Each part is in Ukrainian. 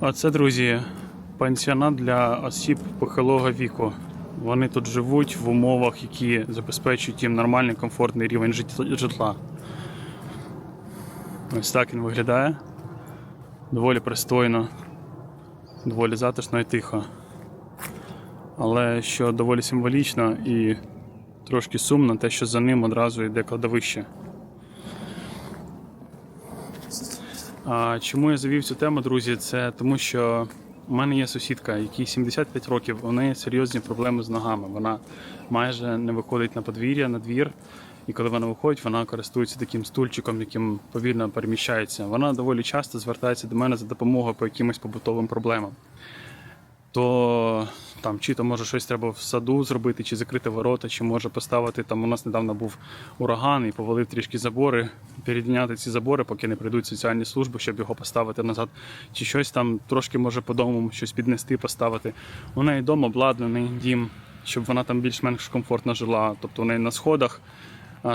Оце, друзі, пансіонат для осіб похилого віку. Вони тут живуть в умовах, які забезпечують їм нормальний комфортний рівень жит- житла. Ось так він виглядає. Доволі пристойно, доволі затишно і тихо. Але що доволі символічно і трошки сумно, те, що за ним одразу йде кладовище. А чому я завів цю тему, друзі? Це тому, що у мене є сусідка, якій 75 років, у неї серйозні проблеми з ногами. Вона майже не виходить на подвір'я, на двір. І коли вона виходить, вона користується таким стульчиком, яким повільно переміщається. Вона доволі часто звертається до мене за допомогою по якимось побутовим проблемам. То там чи то може щось треба в саду зробити, чи закрити ворота, чи може поставити там. У нас недавно був ураган і повалив трішки забори, передняти ці забори, поки не прийдуть соціальні служби, щоб його поставити назад, чи щось там трошки може по дому щось піднести, поставити. У неї дом обладнаний дім, щоб вона там більш-менш комфортно жила. Тобто у неї на сходах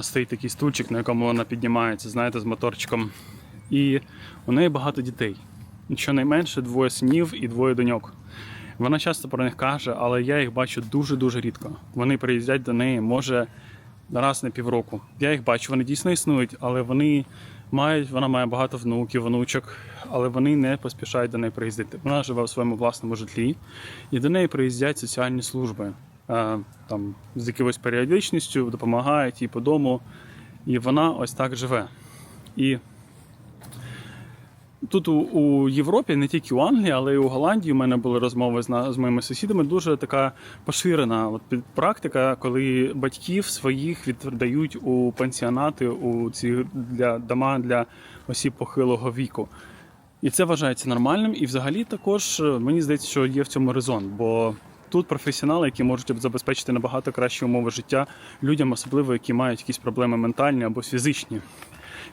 стоїть такий стульчик, на якому вона піднімається, знаєте, з моторчиком. І у неї багато дітей. Щонайменше двоє синів і двоє доньок. Вона часто про них каже, але я їх бачу дуже-дуже рідко. Вони приїздять до неї, може, раз на півроку. Я їх бачу, вони дійсно існують, але вони мають, вона має багато внуків, онучок, але вони не поспішають до неї приїздити. Вона живе в своєму власному житлі, і до неї приїздять соціальні служби. е, Там з якоюсь періодичністю допомагають їй по дому. І вона ось так живе. І Тут у, у Європі, не тільки у Англії, але й у Голландії. У мене були розмови з, з моїми сусідами. Дуже така поширена от, практика, коли батьків своїх віддають у пансіонати, у ці для дома для осіб похилого віку. І це вважається нормальним. І взагалі також е, мені здається, що є в цьому резон, бо тут професіонали, які можуть забезпечити набагато кращі умови життя людям, особливо які мають якісь проблеми ментальні або фізичні.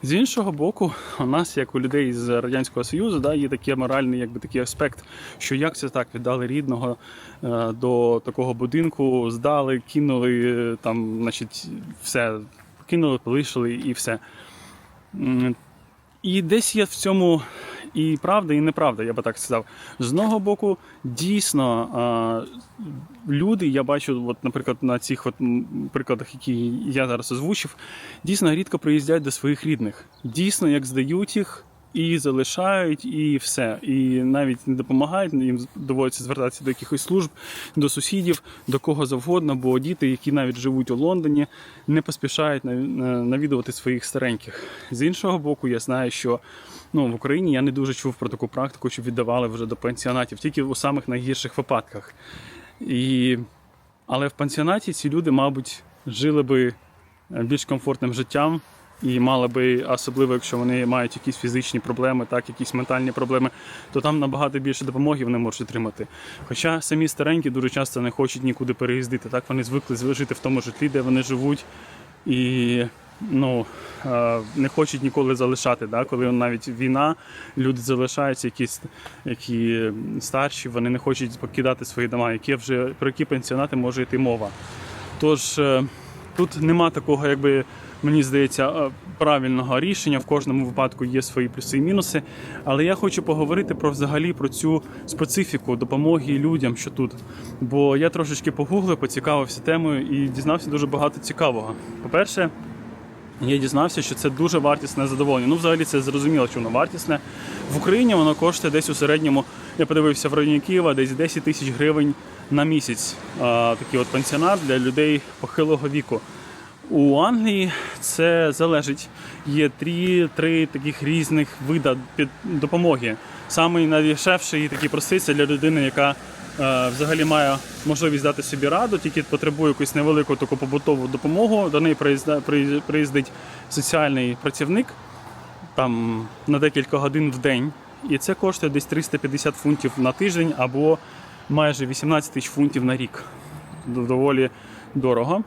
З іншого боку, у нас, як у людей з Радянського Союзу, да, є такий моральний якби, такий аспект, що як це так віддали рідного е, до такого будинку, здали, кинули, е, там, значить, все, кинули, полишили і все. І десь є в цьому і правда, і неправда, я би так сказав. З одного боку, дійсно, а, люди, я бачу, от, наприклад, на цих от прикладах, які я зараз озвучив, дійсно рідко приїздять до своїх рідних. Дійсно, як здають їх. І залишають, і все. І навіть не допомагають, їм доводиться звертатися до якихось служб, до сусідів, до кого завгодно, бо діти, які навіть живуть у Лондоні, не поспішають нав- навідувати своїх стареньких. З іншого боку, я знаю, що ну, в Україні я не дуже чув про таку практику, що віддавали вже до пансіонатів, тільки у самих найгірших випадках. І... Але в пансіонаті ці люди, мабуть, жили би е, більш комфортним життям і мали би, особливо якщо вони мають якісь фізичні проблеми, так, якісь ментальні проблеми, то там набагато більше допомоги вони можуть отримати. Хоча самі старенькі дуже часто не хочуть нікуди переїздити. Так вони звикли жити в тому житлі, де вони живуть, і ну, е, не хочуть ніколи залишати. Да? Коли навіть війна, люди залишаються, якісь які старші, вони не хочуть покидати свої дома, які вже про які пенсіонати може йти мова. Тож е, тут нема такого, якби мені здається, правильного рішення. В кожному випадку є свої плюси і мінуси. Але я хочу поговорити про взагалі про цю специфіку допомоги людям, що тут. Бо я трошечки погуглив, поцікавився темою і дізнався дуже багато цікавого. По-перше, я дізнався, що це дуже вартісне задоволення. Ну, взагалі, це зрозуміло, що воно вартісне. В Україні воно коштує десь у середньому, я подивився в районі Києва, десь 10 тисяч гривень на місяць. А, такий от пансіонат для людей похилого віку. У Англії це залежить. Є три, три таких різних вида під допомоги. Самий найдешевший і такий простий це для людини, яка взагалі має можливість дати собі раду, тільки потребує якусь невелику таку побутову допомогу. До неї приїздить соціальний працівник там на декілька годин в день. І це коштує десь 350 фунтів на тиждень або майже 18 тисяч фунтів на рік. Доволі дорого.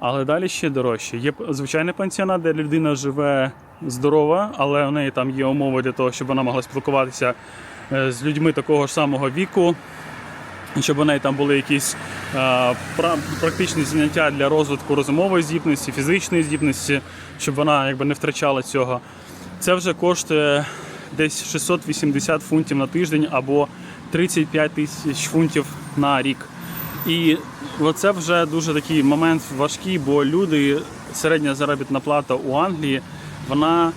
Але далі ще дорожче. Є звичайний пансіонат, де людина живе здорова, але у неї там є умови для того, щоб вона могла спілкуватися е, з людьми такого ж самого віку, щоб у неї там були якісь е, практичні заняття для розвитку розумової здібності, фізичної здібності, щоб вона якби не втрачала цього. Це вже коштує десь 680 фунтів на тиждень або 35 тисяч фунтів на рік. І це вже дуже такий момент важкий, бо люди, середня заробітна плата у Англії, вона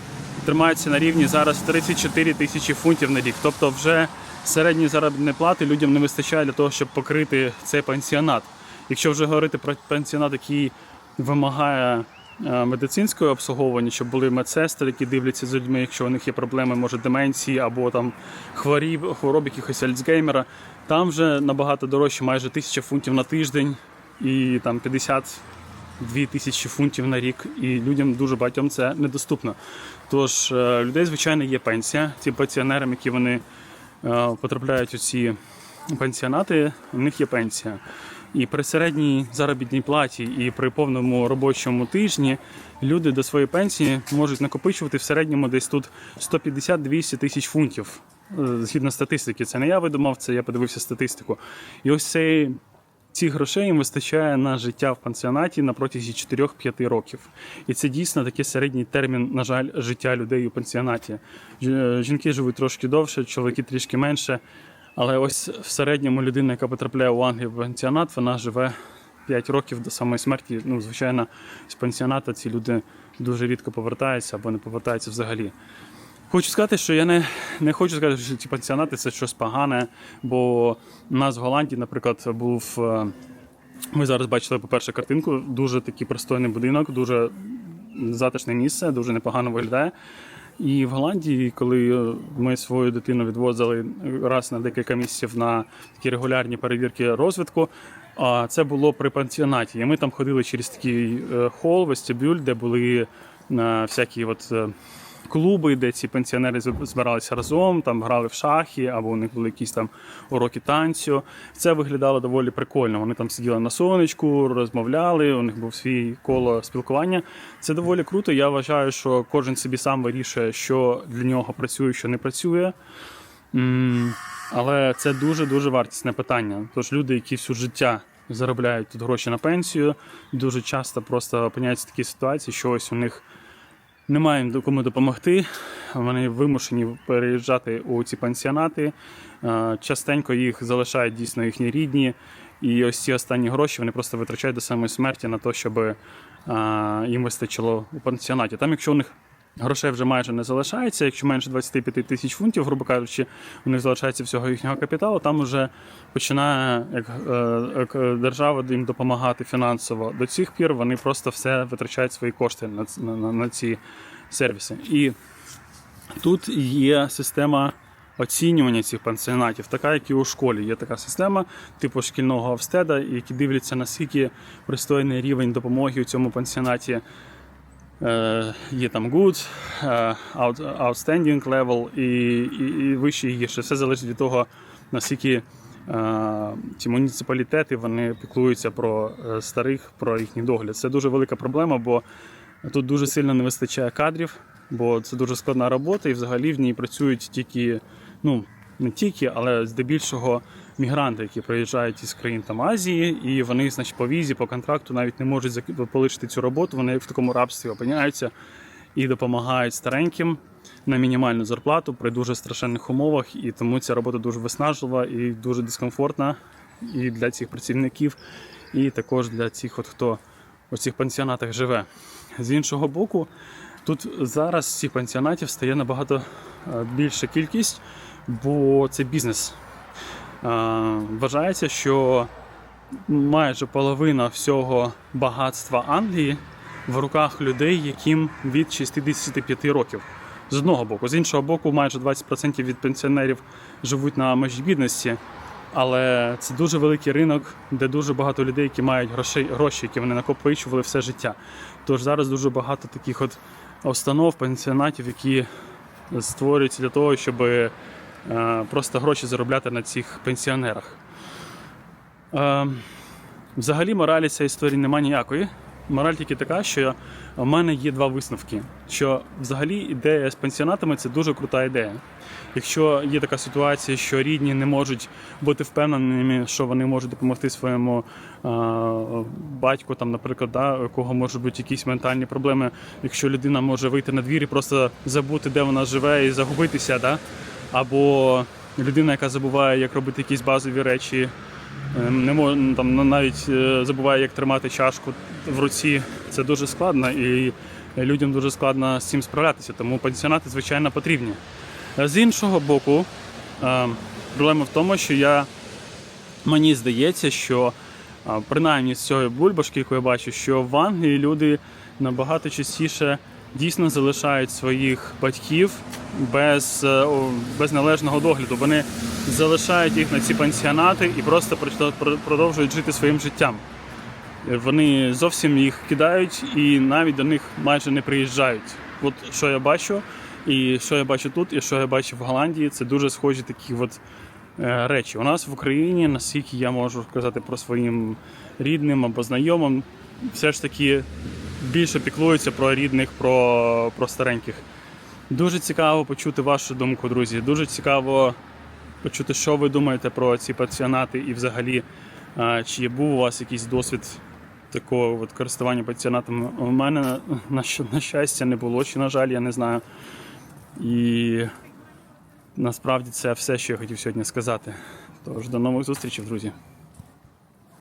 тримається на рівні зараз 34 тисячі фунтів на рік. Тобто вже середньої заробітної плати людям не вистачає для того, щоб покрити цей пенсіонат. Якщо вже говорити про пенсіонат, який вимагає е, медицинського обслуговування, щоб були медсестри, які дивляться з людьми, якщо у них є проблеми, може деменції або там хворіб, хвороб якихось Альцгеймера, там вже набагато дорожче, майже 1000 фунтів на тиждень і там 52 тисячі фунтів на рік. І людям дуже багатьом це недоступно. Тож е, людей, звичайно, є пенсія. Ці пенсіонерам, які вони потрапляють у ці пенсіонати, у них є пенсія. І при середній заробітній платі, і при повному робочому тижні люди до своєї пенсії можуть накопичувати в середньому десь тут 150-200 тисяч фунтів. Е, Згідно статистики, це не я видумав, це я подивився статистику. І ось цей, цих грошей їм вистачає на життя в пансіонаті на протязі 4-5 років. І це дійсно такий середній термін, на жаль, життя людей у пансіонаті. Жінки живуть трошки довше, чоловіки трішки менше. Але ось в середньому людина, яка потрапляє у Англію в пансіонат, вона живе 5 років до самої смерті. Ну, звичайно, з пансіоната ці люди дуже рідко повертаються або не повертаються взагалі. Хочу сказати, що я не, не хочу сказати, що ці пансіонати це щось погане, бо у нас в Голландії, наприклад, був. е, Ми зараз бачили, по-перше, картинку, дуже такий пристойний будинок, дуже затишне місце, дуже непогано виглядає. І в Голландії, коли е, ми свою дитину відвозили раз на декілька місяців на такі регулярні перевірки розвитку, це було при пансіонаті. І ми там ходили через такий е, хол, вестибюль, де були всякі от. Клуби, де ці пенсіонери збиралися разом, там грали в шахи, або у них були якісь там уроки танцю. Це виглядало доволі прикольно. Вони там сиділи на сонечку, розмовляли, у них був свій коло спілкування. Це доволі круто. Я вважаю, що кожен собі сам вирішує, що для нього працює, що не працює. Але це дуже-дуже вартісне питання. Тож люди, які всю життя заробляють тут гроші на пенсію, дуже часто просто опиняються в такій ситуації, що ось у них немає кому допомогти. Вони вимушені переїжджати у ці пансіонати. Е, Частенько їх залишають дійсно їхні рідні. І ось ці останні гроші вони просто витрачають до самої смерті на те, щоб е, їм вистачило у пансіонаті. Там, якщо у них грошей вже майже не залишається, якщо менше 25 тисяч фунтів, грубо кажучи, у них залишається всього їхнього капіталу, там вже починає як, е, як держава їм допомагати фінансово. До цих пір вони просто все витрачають свої кошти на, на, на ці сервіси. І тут є система оцінювання цих пансіонатів, така, як і у школі. Є така система, типу шкільного Австеда, які дивляться, наскільки пристойний рівень допомоги у цьому пансіонаті. Е, є там good, е, out- outstanding level і, і, і вище і гірше. Все залежить від того, наскільки е, ці муніципалітети вони піклуються про старих, про їхній догляд. Це дуже велика проблема, бо тут дуже сильно не вистачає кадрів, бо це дуже складна робота, і взагалі в ній працюють тільки, ну не тільки, але здебільшого мігранти, які приїжджають із країн там Азії, і вони, значить, по візі, по контракту навіть не можуть полишити цю роботу. Вони в такому рабстві опиняються і допомагають стареньким на мінімальну зарплату при дуже страшенних умовах. І тому ця робота дуже виснажлива і дуже дискомфортна і для цих працівників, і також для цих, от хто у цих пансіонатах живе. З іншого боку, тут зараз цих пансіонатів стає набагато е, більша кількість, бо це бізнес. Е, Вважається, що майже половина всього багатства Англії в руках людей, яким від 65 років. З одного боку, з іншого боку, майже 20% від пенсіонерів живуть на межі бідності. Але це дуже великий ринок, де дуже багато людей, які мають грошей, гроші, які вони накопичували все життя. Тож зараз дуже багато таких от установ, пенсіонатів, які створюються для того, щоб просто гроші заробляти на цих пенсіонерах. Е, взагалі, моралі цієї історії немає ніякої. мораль тільки така, що в мене є два висновки. Що взагалі ідея з пансіонатами це дуже крута ідея. Якщо є така ситуація, що рідні не можуть бути впевненими, що вони можуть допомогти своєму е, батьку, там, наприклад, да, у кого можуть бути якісь ментальні проблеми, якщо людина може вийти на двір і просто забути, де вона живе, і загубитися, да? Або людина, яка забуває, як робити якісь базові речі, е, не мож, там, ну, навіть е, забуває, як тримати чашку в руці, це дуже складно і людям дуже складно з цим справлятися, тому пансіонати, звичайно, потрібні. З іншого боку, е, проблема в тому, що я мені здається, що принаймні з цієї бульбашки, яку я бачу, що в Англії люди набагато частіше дійсно залишають своїх батьків без, е, без належного догляду. Вони залишають їх на ці пансіонати і просто про- про- продовжують жити своїм життям. Вони зовсім їх кидають і навіть до них майже не приїжджають. От що я бачу, і що я бачу тут, і що я бачу в Голландії, це дуже схожі такі от е, речі. У нас в Україні, наскільки я можу сказати про своїм рідним або знайомим, все ж таки більше піклуються про рідних, про, про стареньких. Дуже цікаво почути вашу думку, друзі. Дуже цікаво почути, що ви думаєте про ці пансіонати і взагалі, а, чи був у вас якийсь досвід такого от користування пансіонатами. У мене на щастя не було, чи на жаль, я не знаю. І насправді це все, що я хотів сьогодні сказати. Тож до нових зустрічей, друзі.